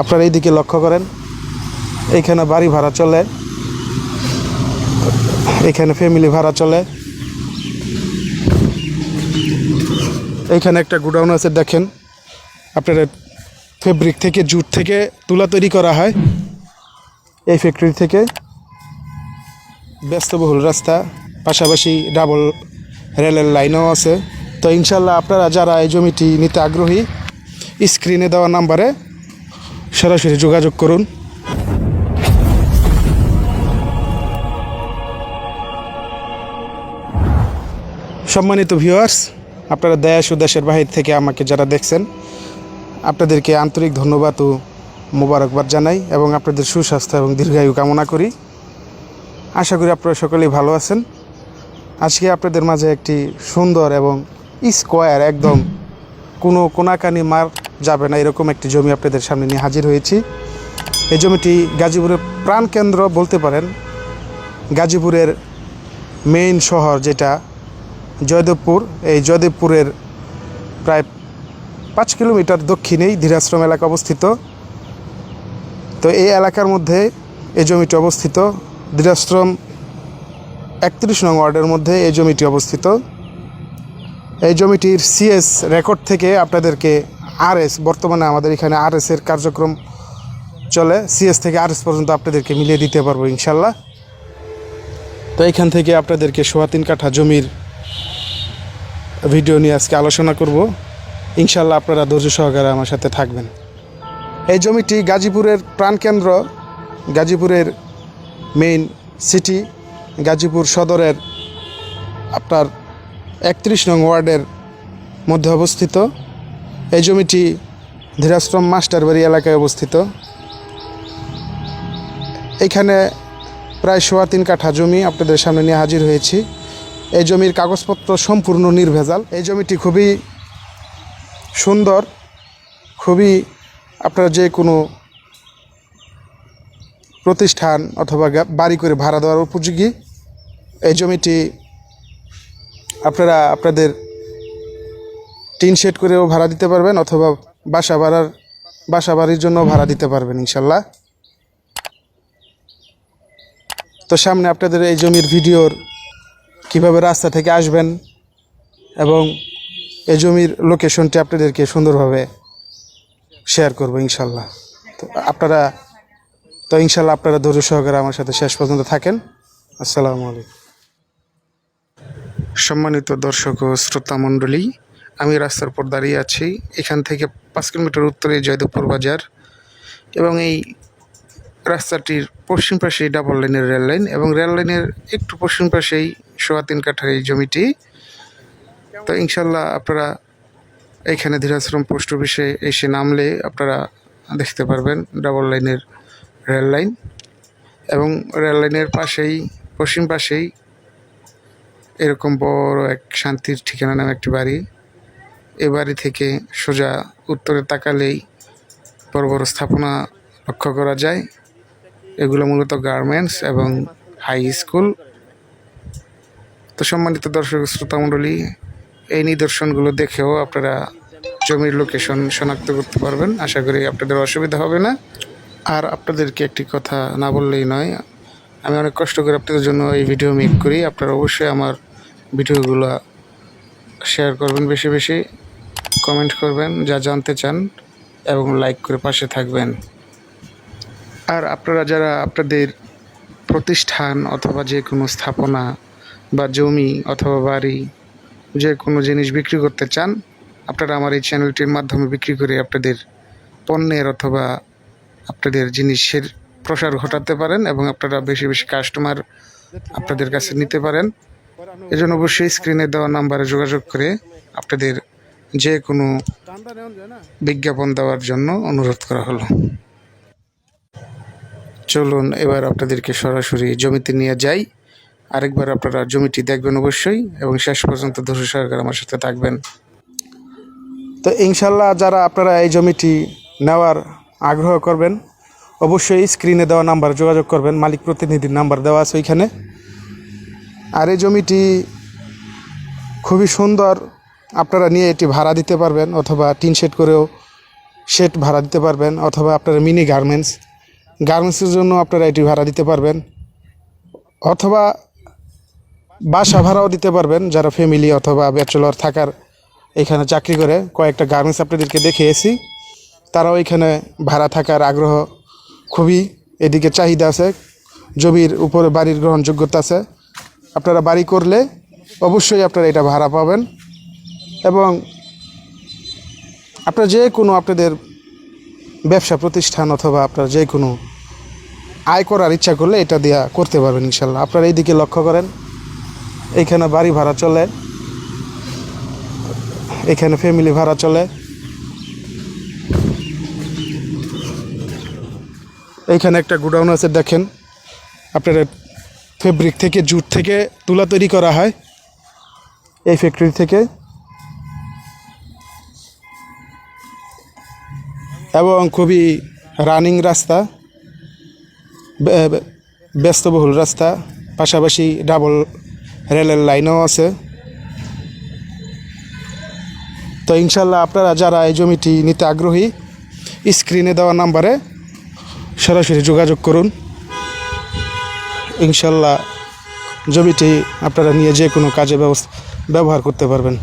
আপনারা এই দিকে লক্ষ্য করেন, এইখানে বাড়ি ভাড়া চলে এখানে ফ্যামিলি ভাড়া চলে। এইখানে একটা গোডাউন আছে, দেখেন, আপনার ফেব্রিক থেকে জুট থেকে তুলা তৈরি করা হয়। এই ফ্যাক্টরি থেকে ব্যস্তবহুল রাস্তা, পাশাপাশি ডাবল রেলের লাইনও আছে। তো ইনশাল্লাহ আপনারা যারা এই জমিটি নিতে আগ্রহী স্ক্রিনে দেওয়া নাম্বারে সরাসরি যোগাযোগ করুন। সম্মানিত ভিউয়ার্স আপনারা দেশ ও দেশের বাহির থেকে আমাকে যারা দেখছেন, আপনাদেরকে আন্তরিক ধন্যবাদ ও মোবারকবাদ জানাই এবং আপনাদের সুস্বাস্থ্য এবং দীর্ঘায়ু কামনা করি। আশা করি আপনারা সকলেই ভালো আছেন। আজকে আপনাদের মাঝে একটি সুন্দর এবং স্কোয়ার একদম কোনো কোনাকানি মার যাবে না, এরকম একটি জমি আপনাদের সামনে নিয়ে হাজির হয়েছি। এই জমিটি গাজীপুরের প্রাণকেন্দ্র বলতে পারেন। গাজীপুরের মেইন শহর যেটা জয়দেবপুর, এই জয়দেবপুরের প্রায় পাঁচ কিলোমিটার দক্ষিণেই ধীরাশ্রম এলাকা অবস্থিত। তো এই এলাকার মধ্যে এই জমিটি অবস্থিত। ধীরাশ্রম একত্রিশ নং ওয়ার্ডের মধ্যে এই জমিটি অবস্থিত। এই জমিটির সিএস রেকর্ড থেকে আপনাদেরকে আরএস বর্তমানে আমাদের এখানে আরএস এর কার্যক্রম চলে। সিএস থেকে আরএস পর্যন্ত আপনাদেরকে মিলিয়ে দিতে পারব ইনশাল্লাহ। তো এখান থেকে আপনাদেরকে সোয়া তিন কাঠা জমির ভিডিও নিয়ে আজকে আলোচনা করব। ইনশাল্লাহ আপনারা ধৈর্য সহকারে আমার সাথে থাকবেন। এই জমিটি গাজীপুরের প্রাণকেন্দ্র, গাজীপুরের মেইন সিটি গাজীপুর সদরের আপনার একত্রিশ নং ওয়ার্ডের মধ্যে অবস্থিত। এই জমিটি ধীরাশ্রম মাস্টারবাড়ি এলাকায় অবস্থিত। এইখানে প্রায় সোয়া তিন কাঠা জমি আপনাদের সামনে নিয়ে হাজির হয়েছি। এই জমির কাগজপত্র সম্পূর্ণ নির্ভেজাল। এই জমিটি খুবই সুন্দর, খুবই আপনারা যে কোনো প্রতিষ্ঠান অথবা বাড়ি করে ভাড়া দেওয়ার উপযোগী। এই জমিটি আপনারা, আপনাদের টিন শেড করেও ভাড়া দিতে পারবেন অথবা বাসা ভাড়ার, বাসা বাড়ির জন্য ভাড়া দিতে পারবেন ইনশাল্লাহ। তো সামনে আপনাদের এই জমির ভিডিওর কীভাবে রাস্তা থেকে আসবেন এবং এই জমির লোকেশনটি আপনাদেরকে সুন্দরভাবে শেয়ার করব ইনশাল্লাহ। তো আপনারা, তো ইনশাল্লাহ আপনারা ধৈর্য সহকারে আমার সাথে শেষ পর্যন্ত থাকেন। আসসালামু আলাইকুম। সম্মানিত দর্শক ও শ্রোতা মণ্ডলী আমি রাস্তার উপর দাঁড়িয়ে আছি। এখান থেকে পাঁচ কিলোমিটার উত্তরে জয়দেবপুর বাজার এবং এই রাস্তাটির পশ্চিম পাশেই ডাবল লাইনের রেল লাইন এবং রেল লাইনের একটু পশ্চিম পাশেই সোয়া তিন কাঠার এই জমিটি। তো ইনশাল্লাহ আপনারা এইখানে ধীরাশ্রম পোস্ট অফিসে এসে নামলে আপনারা দেখতে পারবেন ডাবল লাইনের রেল লাইন এবং রেল লাইনের পাশেই, পশ্চিম পাশেই এরকম বড় এক শান্তির ঠিকানা নামে একটি বাড়ি। এ বাড়ি থেকে সোজা উত্তরে তাকালেই বড় বড় স্থাপনা লক্ষ্য করা যায়। এগুলো মূলত গার্মেন্টস এবং হাই স্কুল। তো সম্মানিত দর্শক শ্রোতামণ্ডলী এই নিদর্শনগুলো দেখেও আপনারা জমির লোকেশন শনাক্ত করতে পারবেন। আশা করি আপনাদের অসুবিধা হবে না। আর আপনাদেরকে একটি কথা না বললেই নয়, আমি অনেক কষ্ট করে আপনাদের জন্য এই ভিডিও মেক করি। আপনারা অবশ্যই আমার ভিডিওগুলো শেয়ার করবেন বেশি বেশি। কমেন্ট করবেন, যা জানতে চান এবং লাইক করে পাশে থাকবেন। আর আপনারা যারা আপনাদের প্রতিষ্ঠান অথবা যে কোনো স্থাপনা বা জমি অথবা বাড়ি, যে কোনো জিনিস বিক্রি করতে চান, আপনারা আমার এই চ্যানেলটির মাধ্যমে বিক্রি করে আপনাদের পণ্যের অথবা আপনাদের জিনিসের প্রসার ঘটাতে পারেন এবং আপনারা বেশি বেশি কাস্টমার আপনাদের কাছে নিতে পারেন। এজন্য অবশ্যই স্ক্রিনে দেওয়া নাম্বারে যোগাযোগ করে আপনাদের যে কোনো বিজ্ঞাপন দেওয়ার জন্য অনুরোধ করা হলো। চলুন, এবার আপনাদেরকে সরাসরি জমিতে নিয়ে যাই। আরেকবার আপনারা জমিটি দেখবেন অবশ্যই এবং শেষ পর্যন্ত ধৈর্য সহকারে আমার সাথে থাকবেন। তো ইনশাল্লাহ যারা আপনারা এই জমিটি নেওয়ার আগ্রহ করবেন, অবশ্যই স্ক্রিনে দেওয়া নাম্বার যোগাযোগ করবেন, মালিক প্রতিনিধির নাম্বার দেওয়া আছে ওইখানে। আর এই জমিটি খুবই সুন্দর আপনারা নিয়ে এটি ভাড়া দিতে পারবেন অথবা টিন শেড করেও শেড ভাড়া দিতে পারবেন অথবা আপনারা মিনি গার্মেন্টস। গার্মেন্টসের জন্য আপনারা এটি ভাড়া দিতে পারবেন। অথবা বাসা ভাড়াও দিতে পারবেন যারা ফ্যামিলি অথবা ব্যাচেলর থাকার এখানে চাকরি করে। কয়েকটা গার্মেন্টস আপনাদেরকে দেখিয়েছি। তারাও এখানে ভাড়া থাকার আগ্রহ খুবই। এদিকে চাহিদা আছে, জমির উপরে বাড়ির গ্রহণযোগ্যতা আছে। আপনারা বাড়ি করলে অবশ্যই আপনারা এটা ভাড়া পাবেন। এবং আপনার যে কোনো আপনাদের ব্যবসা প্রতিষ্ঠান অথবা আপনার যে কোনো আয় করার ইচ্ছা করলে এটা দেওয়া করতে পারবেন ইনশাল্লাহ। আপনারা এই দিকে লক্ষ্য করেন, এইখানে বাড়ি ভাড়া চলে এখানে ফ্যামিলি ভাড়া চলে, এইখানে একটা গোডাউন আছে দেখেন, আপনার ফেব্রিক থেকে, জুট থেকে তুলা তৈরি করা হয়, এই ফ্যাক্টরি থেকে। এবং খুবই রানিং রাস্তা ব্যস্তবহুল রাস্তা, পাশাপাশি ডাবল রেলের লাইনও আছে। তো ইনশাল্লাহ আপনারা যারা এই জমিটি নিতে আগ্রহী স্ক্রিনে দেওয়া নাম্বারে সরাসরি যোগাযোগ করুন। ইনশাল্লাহ জমিটি আপনারা নিয়ে যে কোনো কাজে ব্যবহার করতে পারবেন।